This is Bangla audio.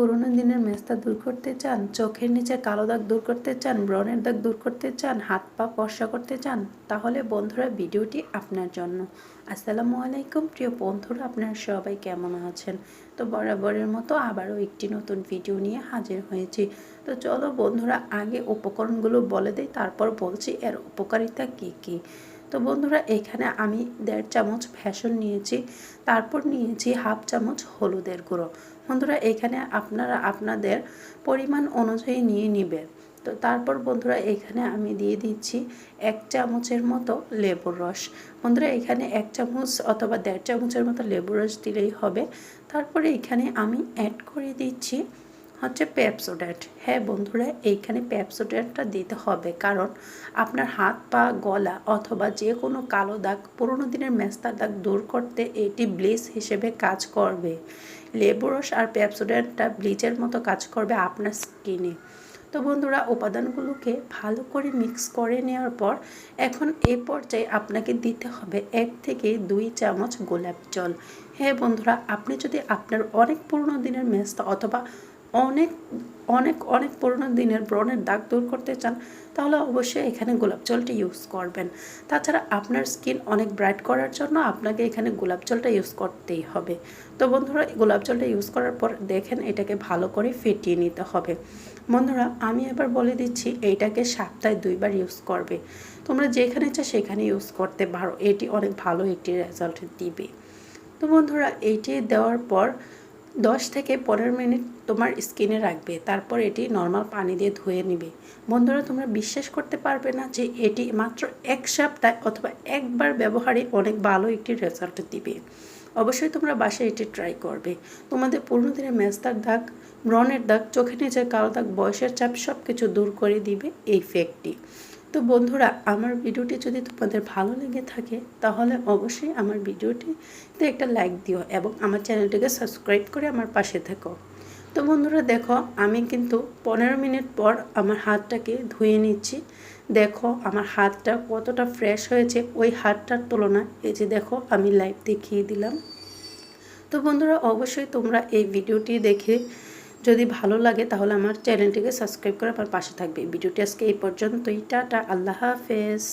পুরোনো দিনের মেস্তা দূর করতে চান, চোখের নিচে কালো দাগ দূর করতে চান, ব্রণের দাগ দূর করতে চান, হাত পা ফর্সা করতে চান, তাহলে বন্ধুরা ভিডিওটি আপনার জন্য। আসসালামু আলাইকুম, প্রিয় বন্ধুরা, আপনারা সবাই কেমন আছেন? তো বরাবরের মতো আবারও একটি নতুন ভিডিও নিয়ে হাজির হয়েছি। তো চলো বন্ধুরা, আগে উপকরণগুলো বলে দিই, তারপর বলছি এর উপকারিতা কী কী। তো বন্ধুরা, এখানে আমি দেড় চামচ ফ্যাশন নিয়েছি, তারপর নিয়েছি হাফ চামচ হলুদের গুঁড়ো। বন্ধুরা, এখানে আপনারা আপনাদের পরিমাণ অনুযায়ী নিয়ে নেবেন তো তারপর বন্ধুরা, এখানে আমি দিয়ে দিচ্ছি এক চামচের মতো লেবুর রস। বন্ধুরা, এখানে এক চামচ অথবা দেড় চামচের মতো লেবুর রস দিলেই হবে। তারপরে এখানে আমি অ্যাড করে দিচ্ছি হচ্ছে প্যাপসোডেট হ্যাঁ বন্ধুরা, এইখানে প্যাপসোডেটটা দিতে হবে। কারণ আপনার হাত পা, গলা অথবা যে কোনো কালো দাগ, পুরোনো দিনের মেস্তার দাগ দূর করতে এটি ব্লিচ হিসেবে কাজ করবে। লেবু রস আর প্যাপসোডেটটা ব্লিচের মতো কাজ করবে আপনার স্কিনে। তো বন্ধুরা, উপাদানগুলোকে ভালো করে মিক্স করে নেওয়ার পর এখন এ পর্যায়ে আপনাকে দিতে হবে এক থেকে দুই চামচ গোলাপ জল। হ্যাঁ বন্ধুরা, আপনি যদি আপনার অনেক পুরনো দিনের মেস্তা অথবা অনেক অনেক অনেক পুরোনো দিনের ব্রণের দাগ দূর করতে চান, তাহলে অবশ্যই এখানে গোলাপ জলটি ইউজ করবেন। তাছাড়া আপনার স্কিন অনেক ব্রাইট করার জন্য আপনাকে এখানে গোলাপ জলটা ইউজ করতেই হবে। তো বন্ধুরা গোলাপ জলটা ইউজ করার পর দেখেন এটাকে ভালো করে ফেটিয়ে নিতে হবে। বন্ধুরা, আমি এবার বলে দিচ্ছি, এইটাকে সপ্তাহে দুইবার ইউজ করবে। তোমরা যেখানে চাও সেখানে ইউজ করতে পারো। এটি অনেক ভালো একটি রেজাল্ট দিবে। তো বন্ধুরা, এইটি দেওয়ার পর দশ থেকে পনেরো মিনিট তোমার স্কিনে রাখবে, তারপর এটি নর্মাল পানি দিয়ে ধুয়ে নিবে। বন্ধুরা, তোমরা বিশ্বাস করতে পারবে না যে এটি মাত্র এক সপ্তাহ অথবা একবার ব্যবহারে অনেক ভালো একটি রেজাল্ট দিবে। অবশ্যই তোমরা বাসায় এটি ট্রাই করবে। তোমাদের পুরনো দিনের মেজদার দাগ, ব্রণের দাগ চোখে নিচের কালো দাগ, বয়সের চাপ সব কিছু দূর করে দিবে এই ফেকটি তো বন্ধুরা, আমার ভিডিওটি যদি তোমাদের ভালো লেগে থাকে, তাহলে অবশ্যই আমার ভিডিওটিতে একটা লাইক দিও এবং আমার চ্যানেলটিকে সাবস্ক্রাইব করে আমার পাশে থেকো। তো বন্ধুরা, দেখো, আমি কিন্তু পনেরো মিনিট পর আমার হাতটাকে ধুয়ে নিচ্ছি। দেখো, আমার হাতটা কতটা ফ্রেশ হয়েছে ওই হাতটার তুলনায়। এই যে দেখো, আমি লাইভ দেখিয়ে দিলাম। তো বন্ধুরা, অবশ্যই তোমরা এই ভিডিওটি দেখে যদি ভালো লাগে, তাহলে আমার চ্যানেলটিকে সাবস্ক্রাইব করে আমার পাশে থাকবে। ভিডিওটি আজকে এই পর্যন্তই। টাটা, আল্লাহ হাফেজ।